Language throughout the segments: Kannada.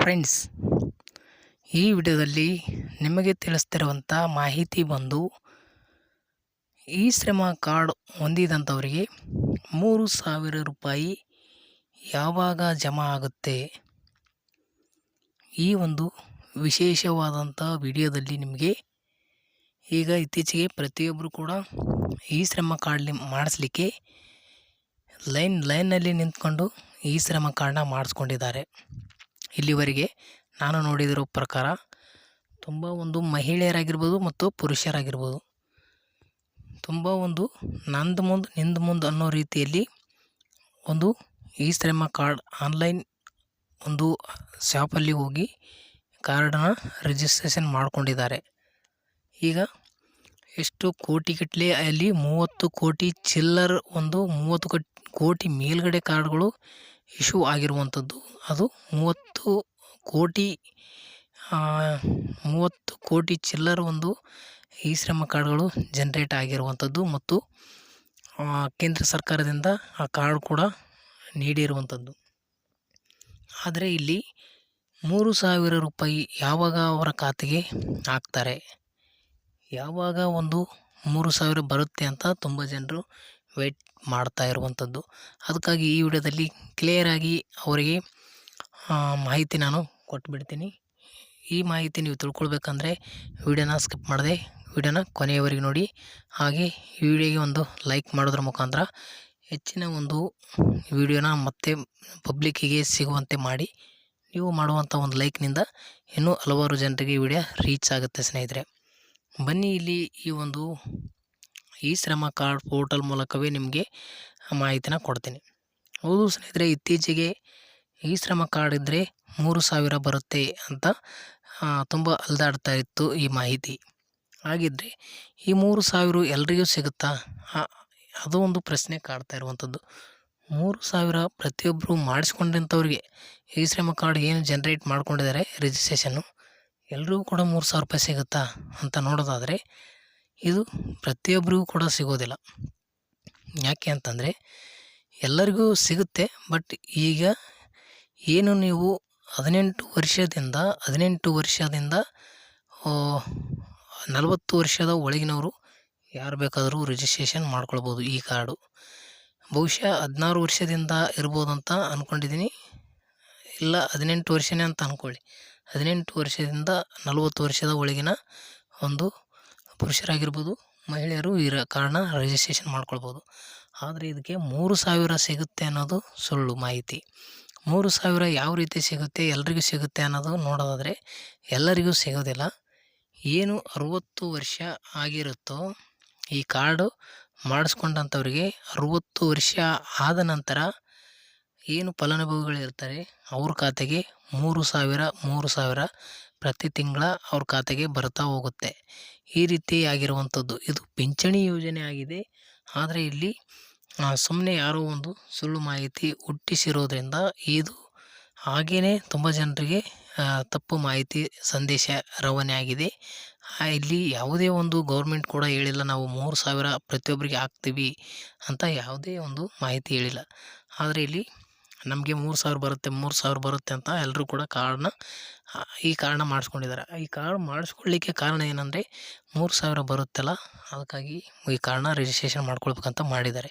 ಫ್ರೆಂಡ್ಸ್, ಈ ವಿಡಿಯೋದಲ್ಲಿ ನಿಮಗೆ ತಿಳಿಸ್ತಿರುವಂಥ ಮಾಹಿತಿ ಬಂದು, ಈ ಶ್ರಮ ಕಾರ್ಡ್ ಹೊಂದಿದಂಥವರಿಗೆ ಮೂರು ಸಾವಿರ ರೂಪಾಯಿ ಯಾವಾಗ ಜಮಾ ಆಗುತ್ತೆ? ಈ ಒಂದು ವಿಶೇಷವಾದಂಥ ವಿಡಿಯೋದಲ್ಲಿ ನಿಮಗೆ ಈಗ ಇತ್ತೀಚೆಗೆ ಪ್ರತಿಯೊಬ್ಬರು ಕೂಡ ಈ ಶ್ರಮ ಕಾರ್ಡ್ ಮಾಡಿಸ್ಲಿಕ್ಕೆ ಲೈನ್ ಲೈನ್ನಲ್ಲಿ ನಿಂತ್ಕೊಂಡು ಈ ಶ್ರಮ ಕಾರ್ಡನ್ನ ಮಾಡಿಸ್ಕೊಂಡಿದ್ದಾರೆ. ಇಲ್ಲಿವರೆಗೆ ನಾನು ನೋಡಿದಿರೋ ಪ್ರಕಾರ ತುಂಬ ಒಂದು ಮಹಿಳೆಯರಾಗಿರ್ಬೋದು ಮತ್ತು ಪುರುಷರಾಗಿರ್ಬೋದು. ತುಂಬ ಒಂದು ನಂದು ಮುಂದೆ ನಿಂದು ಮುಂದೆ ಅನ್ನೋ ರೀತಿಯಲ್ಲಿ ಒಂದು ಈ ಶ್ರಮ ಕಾರ್ಡ್ ಆನ್ಲೈನ್ ಒಂದು ಶಾಪಲ್ಲಿ ಹೋಗಿ ಕಾರ್ಡನ್ನು ರಿಜಿಸ್ಟ್ರೇಷನ್ ಮಾಡಿಕೊಂಡಿದ್ದಾರೆ. ಈಗ ಎಷ್ಟು ಕೋಟಿಗಟ್ಟಲೆ ಅಲ್ಲಿ ಮೂವತ್ತು ಕೋಟಿ ಚಿಲ್ಲರ್ ಒಂದು ಮೂವತ್ತು ಕಟ್ ಕೋಟಿ ಮೇಲ್ಗಡೆ ಕಾರ್ಡ್ಗಳು ಇಶ್ಯೂ ಆಗಿರುವಂಥದ್ದು. ಅದು ಮೂವತ್ತು ಕೋಟಿ ಮೂವತ್ತು ಕೋಟಿ ಚಿಲ್ಲರ್ ಒಂದು ಈ ಶ್ರಮ ಕಾರ್ಡ್ಗಳು ಜನ್ರೇಟ್ ಆಗಿರುವಂಥದ್ದು ಮತ್ತು ಕೇಂದ್ರ ಸರ್ಕಾರದಿಂದ ಆ ಕಾರ್ಡ್ ಕೂಡ ನೀಡಿರುವಂಥದ್ದು. ಆದರೆ ಇಲ್ಲಿ ಮೂರು ಸಾವಿರ ರೂಪಾಯಿ ಯಾವಾಗ ಅವರ ಖಾತೆಗೆ ಹಾಕ್ತಾರೆ? ಯಾವಾಗ ಒಂದು ಮೂರು ಸಾವಿರ ಬರುತ್ತೆ ಅಂತ ತುಂಬ ಜನರು ವೆಯ್ಟ್ ಮಾಡ್ತಾ ಇರುವಂಥದ್ದು. ಅದಕ್ಕಾಗಿ ಈ ವಿಡಿಯೋದಲ್ಲಿ ಕ್ಲಿಯರಾಗಿ ಅವರಿಗೆ ಮಾಹಿತಿ ನಾನು ಕೊಟ್ಬಿಡ್ತೀನಿ. ಈ ಮಾಹಿತಿ ನೀವು ತಿಳ್ಕೊಳ್ಬೇಕಂದ್ರೆ ವಿಡಿಯೋನ ಸ್ಕಿಪ್ ಮಾಡದೆ ವಿಡಿಯೋನ ಕೊನೆಯವರೆಗೆ ನೋಡಿ. ಹಾಗೆ ಈ ವಿಡಿಯೋಗೆ ಒಂದು ಲೈಕ್ ಮಾಡೋದ್ರ ಮುಖಾಂತರ ಹೆಚ್ಚಿನ ಒಂದು ವಿಡಿಯೋನ ಮತ್ತೆ ಪಬ್ಲಿಕ್ಕಿಗೆ ಸಿಗುವಂತೆ ಮಾಡಿ. ನೀವು ಮಾಡುವಂಥ ಒಂದು ಲೈಕ್ನಿಂದ ಇನ್ನೂ ಹಲವಾರು ಜನರಿಗೆ ವಿಡಿಯೋ ರೀಚ್ ಆಗುತ್ತೆ ಸ್ನೇಹಿತರೆ. ಬನ್ನಿ ಇಲ್ಲಿ ಈ ಒಂದು ಈ ಶ್ರಮ ಕಾರ್ಡ್ ಪೋರ್ಟಲ್ ಮೂಲಕವೇ ನಿಮಗೆ ಮಾಹಿತಿನ ಕೊಡ್ತೀನಿ. ಹೌದು ಸ್ನೇಹಿತರೆ, ಇತ್ತೀಚೆಗೆ ಈ ಶ್ರಮ ಕಾರ್ಡ್ ಇದ್ದರೆ ಮೂರು ಸಾವಿರ ಬರುತ್ತೆ ಅಂತ ತುಂಬ ಅಲ್ದಾಡ್ತಾ ಇತ್ತು ಈ ಮಾಹಿತಿ. ಹಾಗಿದ್ದರೆ ಈ ಮೂರು ಸಾವಿರ ಎಲ್ರಿಗೂ ಸಿಗುತ್ತಾ? ಅದು ಒಂದು ಪ್ರಶ್ನೆ ಕಾಡ್ತಾ ಇರುವಂಥದ್ದು ಮೂರು ಸಾವಿರ ಪ್ರತಿಯೊಬ್ಬರು ಮಾಡಿಸ್ಕೊಂಡಂಥವ್ರಿಗೆ ಈ ಶ್ರಮ ಕಾರ್ಡ್ ಏನು ಜನ್ರೇಟ್ ಮಾಡ್ಕೊಂಡಿದ್ದಾರೆ ರಿಜಿಸ್ಟ್ರೇಷನ್ನು ಎಲ್ರಿಗೂ ಕೂಡ ಮೂರು ಸಾವಿರ ರೂಪಾಯಿ ಸಿಗುತ್ತಾ ಅಂತ ನೋಡೋದಾದರೆ ಇದು ಪ್ರತಿಯೊಬ್ಬರಿಗೂ ಕೂಡ ಸಿಗೋದಿಲ್ಲ. ಯಾಕೆ ಅಂತಂದರೆ ಎಲ್ಲರಿಗೂ ಸಿಗುತ್ತೆ, ಬಟ್ ಈಗ ಏನು ನೀವು ಹದಿನೆಂಟು ವರ್ಷದಿಂದ ಹದಿನೆಂಟು ವರ್ಷದಿಂದ ನಲವತ್ತು ವರ್ಷದ ಒಳಗಿನವರು ಯಾರು ಬೇಕಾದರೂ ರಿಜಿಸ್ಟ್ರೇಷನ್ ಮಾಡ್ಕೊಳ್ಬೋದು ಈ ಕಾರ್ಡು. ಬಹುಶಃ ಹದಿನಾರು ವರ್ಷದಿಂದ ಇರ್ಬೋದು ಅಂತ ಅಂದ್ಕೊಂಡಿದ್ದೀನಿ ಇಲ್ಲ, ಹದಿನೆಂಟು ವರ್ಷನೇ ಅಂತ ಅಂದ್ಕೊಳ್ಳಿ ಹದಿನೆಂಟು ವರ್ಷದಿಂದ ನಲವತ್ತು ವರ್ಷದ ಒಳಗಿನ ಒಂದು ಪುರುಷರಾಗಿರ್ಬೋದು, ಮಹಿಳೆಯರು ಇರೋ ಕಾರಣ ರಿಜಿಸ್ಟ್ರೇಷನ್ ಮಾಡ್ಕೊಳ್ಬೋದು. ಆದರೆ ಇದಕ್ಕೆ ಮೂರು ಸಾವಿರ ಸಿಗುತ್ತೆ ಅನ್ನೋದು ಸುಳ್ಳು ಮಾಹಿತಿ. ಮೂರು ಸಾವಿರ ಯಾವ ರೀತಿ ಸಿಗುತ್ತೆ, ಎಲ್ರಿಗೂ ಸಿಗುತ್ತೆ ಅನ್ನೋದು ನೋಡೋದಾದರೆ, ಎಲ್ಲರಿಗೂ ಸಿಗೋದಿಲ್ಲ. ಏನು ಅರುವತ್ತು ವರ್ಷ ಆಗಿರುತ್ತೋ, ಈ ಕಾರ್ಡು ಮಾಡಿಸ್ಕೊಂಡಂಥವ್ರಿಗೆ ಅರುವತ್ತು ವರ್ಷ ಆದ ನಂತರ ಏನು ಫಲಾನುಭವಿಗಳಿರ್ತಾರೆ, ಅವ್ರ ಖಾತೆಗೆ ಮೂರು ಸಾವಿರ ಮೂರು ಸಾವಿರ ಪ್ರತಿ ತಿಂಗಳ ಅವ್ರ ಖಾತೆಗೆ ಬರ್ತಾ ಹೋಗುತ್ತೆ. ಈ ರೀತಿ ಆಗಿರುವಂಥದ್ದು ಇದು ಪಿಂಚಣಿ ಯೋಜನೆ ಆಗಿದೆ. ಆದರೆ ಇಲ್ಲಿ ಸುಮ್ಮನೆ ಯಾರೋ ಒಂದು ಸುಳ್ಳು ಮಾಹಿತಿ ಹುಟ್ಟಿಸಿರೋದ್ರಿಂದ ಇದು ಹಾಗೆಯೇ ತುಂಬ ಜನರಿಗೆ ತಪ್ಪು ಮಾಹಿತಿ ಸಂದೇಶ ರವಾನೆ ಆಗಿದೆ. ಇಲ್ಲಿ ಯಾವುದೇ ಒಂದು ಗೌರ್ಮೆಂಟ್ ಕೂಡ ಹೇಳಿಲ್ಲ, ನಾವು ಮೂರು ಸಾವಿರ ಪ್ರತಿಯೊಬ್ಬರಿಗೆ ಹಾಕ್ತೀವಿ ಅಂತ ಯಾವುದೇ ಒಂದು ಮಾಹಿತಿ ಹೇಳಿಲ್ಲ. ಆದರೆ ಇಲ್ಲಿ ನಮಗೆ ಮೂರು ಸಾವಿರ ಬರುತ್ತೆ, ಮೂರು ಸಾವಿರ ಬರುತ್ತೆ ಅಂತ ಎಲ್ಲರೂ ಕೂಡ ಕಾರ್ಡ್ನ ಈ ಕಾರ್ಡ್ನ ಮಾಡಿಸ್ಕೊಂಡಿದ್ದಾರೆ. ಈ ಕಾರ್ಡ್ ಮಾಡಿಸ್ಕೊಳ್ಳಿಕ್ಕೆ ಕಾರಣ ಏನಂದರೆ ಮೂರು ಸಾವಿರ ಬರುತ್ತಲ್ಲ, ಅದಕ್ಕಾಗಿ ಈ ಕಾರ್ಡ್ನ ರಿಜಿಸ್ಟ್ರೇಷನ್ ಮಾಡ್ಕೊಳ್ಬೇಕಂತ ಮಾಡಿದ್ದಾರೆ.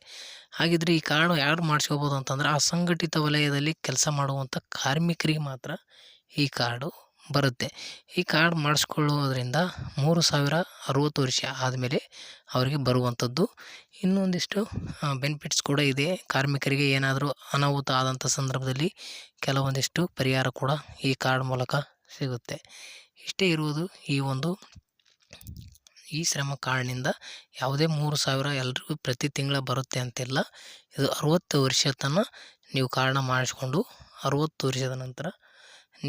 ಹಾಗಿದ್ರೆ ಈ ಕಾರ್ಡ್ ಯಾರು ಮಾಡಿಸ್ಕೋಬೋದು ಅಂತಂದ್ರೆ ಅಸಂಘಟಿತ ವಲಯದಲ್ಲಿ ಕೆಲಸ ಮಾಡುವಂಥ ಕಾರ್ಮಿಕರಿಗೆ ಮಾತ್ರ ಈ ಕಾರ್ಡು ಬರುತ್ತೆ. ಈ ಕಾರ್ಡ್ ಮಾಡಿಸ್ಕೊಳ್ಳೋದ್ರಿಂದ ಮೂರು ಸಾವಿರ ಅರುವತ್ತು ವರ್ಷ ಆದಮೇಲೆ ಅವರಿಗೆ ಬರುವಂಥದ್ದು. ಇನ್ನೊಂದಿಷ್ಟು ಬೆನಿಫಿಟ್ಸ್ ಕೂಡ ಇದೆ. ಕಾರ್ಮಿಕರಿಗೆ ಏನಾದರೂ ಅನಾಹುತ ಆದಂಥ ಸಂದರ್ಭದಲ್ಲಿ ಕೆಲವೊಂದಿಷ್ಟು ಪರಿಹಾರ ಕೂಡ ಈ ಕಾರ್ಡ್ ಮೂಲಕ ಸಿಗುತ್ತೆ. ಇಷ್ಟೇ ಇರುವುದು ಈ ಒಂದು, ಈ ಶ್ರಮ ಕಾರ್ಡ್ನಿಂದ ಯಾವುದೇ ಮೂರು ಸಾವಿರ ಎಲ್ರಿಗೂ ಪ್ರತಿ ತಿಂಗಳ ಬರುತ್ತೆ ಅಂತಿಲ್ಲ ಇದು ಅರುವತ್ತು ವರ್ಷ ತನಕ ನೀವು ಕಾರ್ಡ್ನ ಮಾಡಿಸ್ಕೊಂಡು ಅರುವತ್ತು ವರ್ಷದ ನಂತರ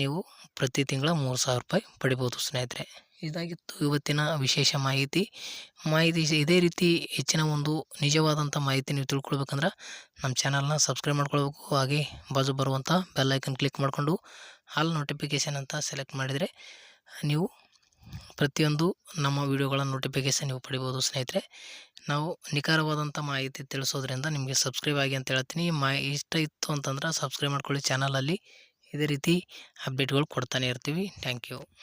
ನೀವು ಪ್ರತಿ ತಿಂಗಳ ಮೂರು ಸಾವಿರ ರೂಪಾಯಿ ಪಡಿಬೋದು ಸ್ನೇಹಿತರೆ. ಇದಾಗಿತ್ತು ಇವತ್ತಿನ ವಿಶೇಷ ಮಾಹಿತಿ. ಮಾಹಿತಿ ಇದೇ ರೀತಿ ಹೆಚ್ಚಿನ ಒಂದು ನಿಜವಾದಂಥ ಮಾಹಿತಿ ನೀವು ತಿಳ್ಕೊಳ್ಬೇಕಂದ್ರೆ ನಮ್ಮ ಚಾನಲ್ನ ಸಬ್ಸ್ಕ್ರೈಬ್ ಮಾಡ್ಕೊಳ್ಬೇಕು. ಹಾಗೆ ಬಾಜು ಬರುವಂಥ ಬೆಲ್ಲೈಕನ್ ಕ್ಲಿಕ್ ಮಾಡಿಕೊಂಡು ಆಲ್ ನೋಟಿಫಿಕೇಷನ್ ಅಂತ ಸೆಲೆಕ್ಟ್ ಮಾಡಿದರೆ ನೀವು ಪ್ರತಿಯೊಂದು ನಮ್ಮ ವಿಡಿಯೋಗಳ ನೋಟಿಫಿಕೇಷನ್ ನೀವು ಪಡಿಬೋದು ಸ್ನೇಹಿತರೆ. ನಾವು ನಿಖರವಾದಂಥ ಮಾಹಿತಿ ತಿಳಿಸೋದ್ರಿಂದ ನಿಮಗೆ ಸಬ್ಸ್ಕ್ರೈಬ್ ಆಗಿ ಅಂತ ಹೇಳ್ತೀನಿ. ಮಾ ಇಷ್ಟ ಇತ್ತು ಅಂತಂದ್ರೆ ಸಬ್ಸ್ಕ್ರೈಬ್ ಮಾಡ್ಕೊಳ್ಳಿ ಚಾನಲಲ್ಲಿ. ಇದೇ ರೀತಿ ಅಪ್ಡೇಟ್ಗಳು ಕೊಡ್ತಾನೆ ಇರ್ತೀವಿ. Thank you